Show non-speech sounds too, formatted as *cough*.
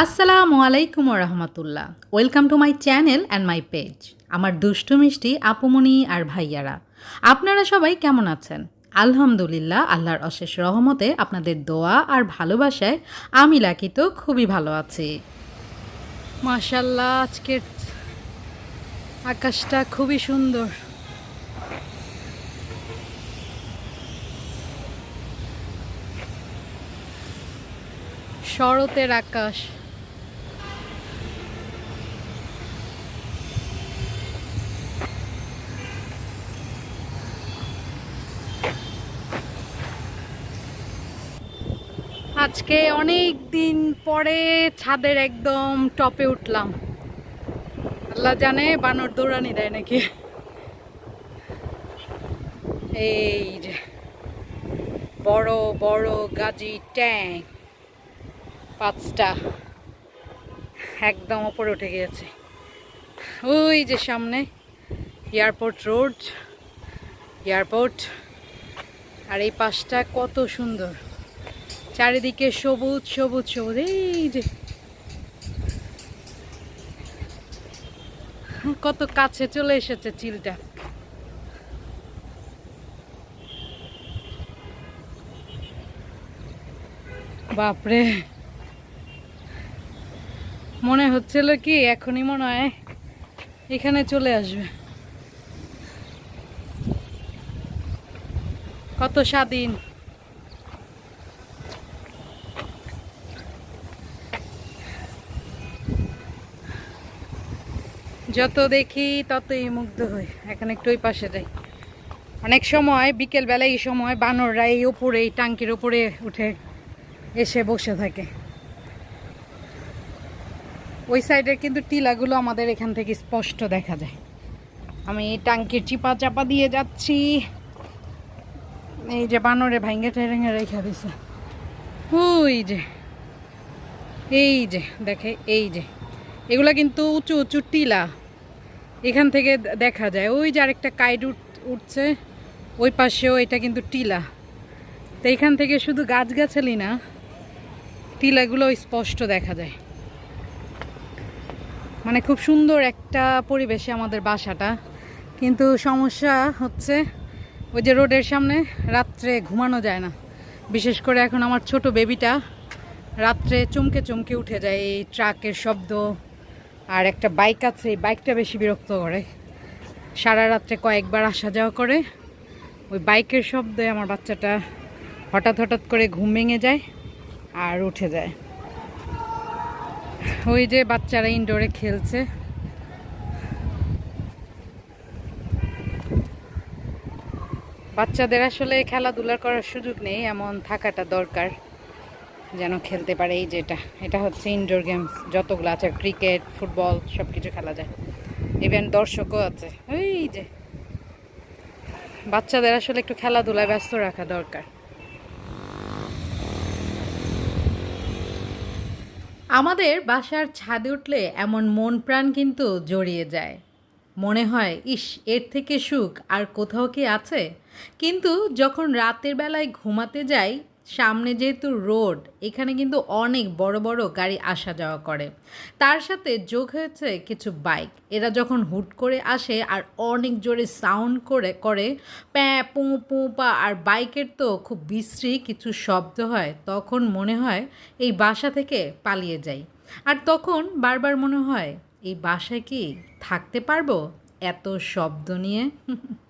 আসসালামু আলাইকুম রহমতুল্লাহ। Welcome to my channel and my page আমার দুষ্টু মিষ্টি আপুমনি আর ভাইয়ারা। আপনারা সবাই কেমন আছেন? আলহামদুলিল্লাহ, আল্লাহর অশেষ রহমতে আপনাদের দোয়া আর ভালোবাসায় আমি লাকি তো খুবই ভালো আছি। মাশাল্লাহ আজকের আকাশটা খুবই সুন্দর। শরতের আকাশ। আজকে অনেক দিন পরে ছাদের একদম টপে উঠলাম। আল্লাহ জানে বানর দৌড়ানি দেয় নাকি। এই যে, বড় বড় গাজি ট্যাঙ্ক পাঁচটা, একদম ওপরে উঠে গিয়েছে। ওই যে সামনে, এয়ারপোর্ট রোড, এয়ারপোর্ট, আর এই পাশটা কত সুন্দর। চারিদিকে সবুজ সবুজ সবুজ, এই যে। কত কাছে চলে এসেছে চিলটা। বাপরে। মনে হচ্ছিল কি, এখনই মনে হয় এখানে চলে আসবে। কত স্বাধীন। যত দেখি ততই মুগ্ধ হই। এখন একটু ওই পাশে যাই। অনেক সময় বিকেলবেলা এই সময় বানররা এই উপরে, এই টাঙ্কির উপরে উঠে এসে বসে থাকে। ওই সাইডের কিন্তু টিলাগুলো আমাদের এখান থেকে স্পষ্ট দেখা যায়। আমি টাঙ্কির চিপা চাপা দিয়ে যাচ্ছি। এই যে বানরে ভাঙ্গে টেরেঙে রেখে দিছে। ওই যে, এই যে, দেখে, এই যে। এগুলা কিন্তু উঁচু উঁচু টিলা। এখান থেকে দেখা যায়। ওই যে আরেকটা কাইড উঠ উঠছে, ওই পাশেও এটা কিন্তু টিলা। তো এখান থেকে শুধু গাছগাছালি না, টিলাগুলো স্পষ্ট দেখা যায়। মানে খুব সুন্দর একটা পরিবেশে আমাদের বাসাটা। কিন্তু সমস্যা হচ্ছে, ওই যে রোডের সামনে রাত্রে ঘুমানো যায় না। বিশেষ করে এখন আমার ছোট বেবিটা রাত্রে চমকে চমকে উঠে যায়, এই ট্রাকের শব্দ। আর একটা বাইক আছে, এই বাইকটা বেশি বিরক্ত করে। সারা রাত্রে কয়েকবার আসা যাওয়া করে। ওই বাইকের শব্দে আমার বাচ্চাটা হঠাৎ হঠাৎ করে ঘুম ভেঙে যায় আর উঠে যায়। ওই যে বাচ্চারা ইনডোরে খেলছে। বাচ্চাদের আসলে খেলাধুলা করার সুযোগ নেই, এমন থাকাটা দরকার। যেন খেলতে পারে এই যেটা। এটা হচ্ছে ইনডোর গেমস যতগুলো আছে ক্রিকেট ফুটবল সব কিছু খেলা যায়। ইভেন দর্শকও আছে। এই যে, বাচ্চাদের আসলে একটু খেলাধুলায় ব্যস্ত রাখা দরকার। আমাদের বাসার ছাদে উঠলে এমন মন প্রাণ কিন্তু জড়িয়ে যায়। মনে হয়, ইস, এর থেকে সুখ আর কোথাও কি আছে? কিন্তু যখন রাতের বেলায় ঘুমাতে যাই সামনে যেহেতু রোড, এখানে কিন্তু অনেক বড় বড় গাড়ি আসা যাওয়া করে। তার সাথে যোগ হয়েছে কিছু বাইক। এরা যখন হুট করে আসে আর অনেক জোরে সাউন্ড করে করে, প্যাঁ, পু পু, পা, আর বাইকের তো খুব বিশ্রী কিছু শব্দ হয়, তখন মনে হয় এই বাসা থেকে পালিয়ে যাই। আর তখন বারবার মনে হয়, এই বাসায় কি থাকতে পারব এত শব্দ নিয়ে? *laughs*